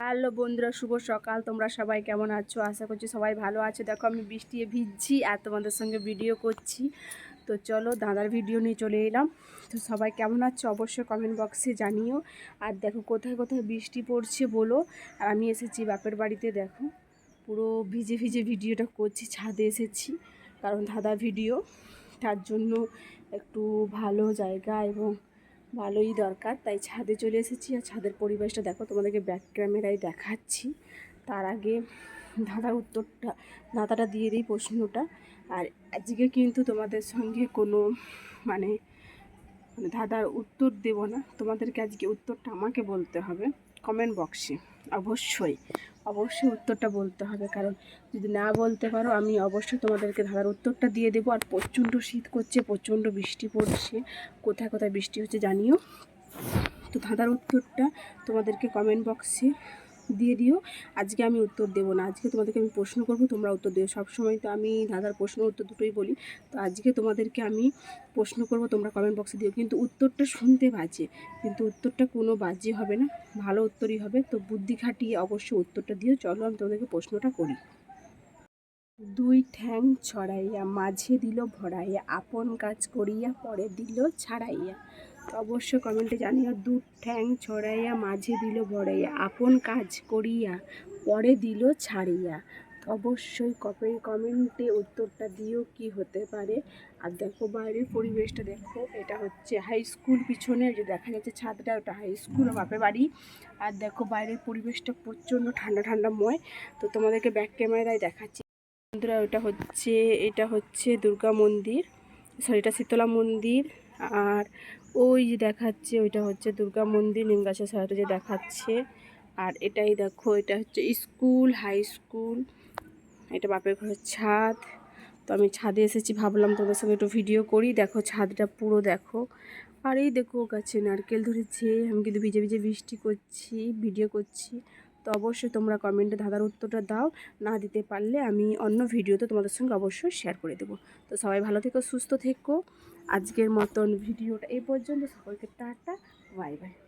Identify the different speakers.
Speaker 1: Hello বন্ধুরা, শুভ সকাল। তোমরা সবাই কেমন আছো? আশা করছি সবাই ভালো আছে। দেখো, আমি বৃষ্টি ভিজছি আর তোমাদের সঙ্গে ভিডিও করছি। তো চলো, দাদার ভিডিও নিয়ে চলে এলাম। তো সবাই কেমন আছো? অবশ্যই কমেন্ট বক্সে জানিও। আর দেখো, কোথায় কোথায় বৃষ্টি পড়ছে বলো? আর আমি এসেছি বাপের বাড়িতে, দেখো। পুরো ভিজে ভিজে ভিডিওটা করছি, ছাদে এসেছি, কারণ দাদা ভিডিও তার জন্য একটু ভালো জায়গা এবং ভালোই দরকার। তাই ছাদে চলে এসেছি আর ছাদের পরিবেশটা দেখো, তোমাদেরকে ব্যাক ক্যামেরায় দেখাচ্ছি। তার আগে দাদার উত্তরটা, দাদাটা দিয়ে দিই প্রশ্নটা। আর আজকে কিন্তু তোমাদের সঙ্গে কোনো মানে মানে দাদার উত্তর দেব না। তোমাদেরকে আজকে উত্তরটা আমাকে বলতে হবে কমেন্ট বক্সে অবশ্যই অবশ্যই উত্তরটা বলতে হবে। কারণ যদি না বলতে পারো, আমি অবশ্যই তোমাদেরকে ধাঁধার উত্তরটা দিয়ে দেবো। আর প্রচণ্ড শীত করছে, প্রচণ্ড বৃষ্টি পড়ছে। কোথায় কোথায় বৃষ্টি হচ্ছে জানিও। তো ধাঁধার উত্তরটা তোমাদেরকে কমেন্ট বক্সে দিয়ে দিও। আজকে আমি উত্তর দেবো না। আজকে তোমাদেরকে আমি প্রশ্ন করব, তোমরা উত্তর দিও। সবসময় তো আমি দাদার প্রশ্ন উত্তর দুটোই বলি। তো আজকে তোমাদেরকে আমি প্রশ্ন করব, তোমরা কমেন্ট বক্সে দিও। কিন্তু উত্তরটা শুনতে বাজে। কিন্তু উত্তরটা কোনো বাজে হবে না। ভালো উত্তরই হবে। তো বুদ্ধি খাটিয়ে অবশ্যই উত্তরটা দিও। চলো আমি তোমাদেরকে প্রশ্নটা করি। দুই ঠ্যাং ছড়াইয়া, মাঝে দিল ভরাইয়া, আপন কাজ করিয়া, পরে দিল ছাড়াইয়া। অবশ্য কমেন্টে জানিও দু ঠ্যাং ছড়াইয়া, মাঝে দিল ভরাইয়া আপন কাজ করিয়া, পরে দিল ছাড়িয়া। অবশ্যই কপে কমেন্টে উত্তরটা দিও কি হতে পারে। আর দেখো বাইরের পরিবেশটা দেখো, এটা হচ্ছে হাই স্কুল পিছনে যে দেখা যাচ্ছে ছাদটা, ওটা হাই স্কুল বাপের বাড়ি। আর দেখো বাইরের পরিবেশটা প্রচণ্ড ঠান্ডা ঠান্ডাময় তো তোমাদেরকে ব্যাক ক্যামেরায় দেখাচ্ছি। বন্ধুরা, ওটা হচ্ছে এটা হচ্ছে দুর্গা মন্দির। সরি এটা শীতলা মন্দির। আর ওই যে দেখাচ্ছে, ওইটা হচ্ছে দুর্গা মন্দির নিম গাছের যে দেখাচ্ছে। আর এটাই দেখো, এটা হচ্ছে স্কুল, হাই স্কুল। এটা বাপের ঘরের ছাদ। তো আমি ছাদে এসেছি, ভাবলাম তোমাদের সঙ্গে একটু ভিডিও করি। দেখো, ছাদটা পুরো দেখো। আর এই দেখো, গাছে নারকেল ধরেছে। আমি কিন্তু ভিজে ভিজে বৃষ্টি করছি ভিডিও করছি। তো অবশ্যই তোমরা কমেন্টে ধাঁধার উত্তরটা দাও। না দিতে পারলে আমি অন্য ভিডিওতে তোমাদের সঙ্গে অবশ্যই শেয়ার করে দেবো। তো সবাই ভালো থেকো, সুস্থ থেকো। আজকের মতন ভিডিওটা এই পর্যন্ত। সকলকে টাটা বাই বাই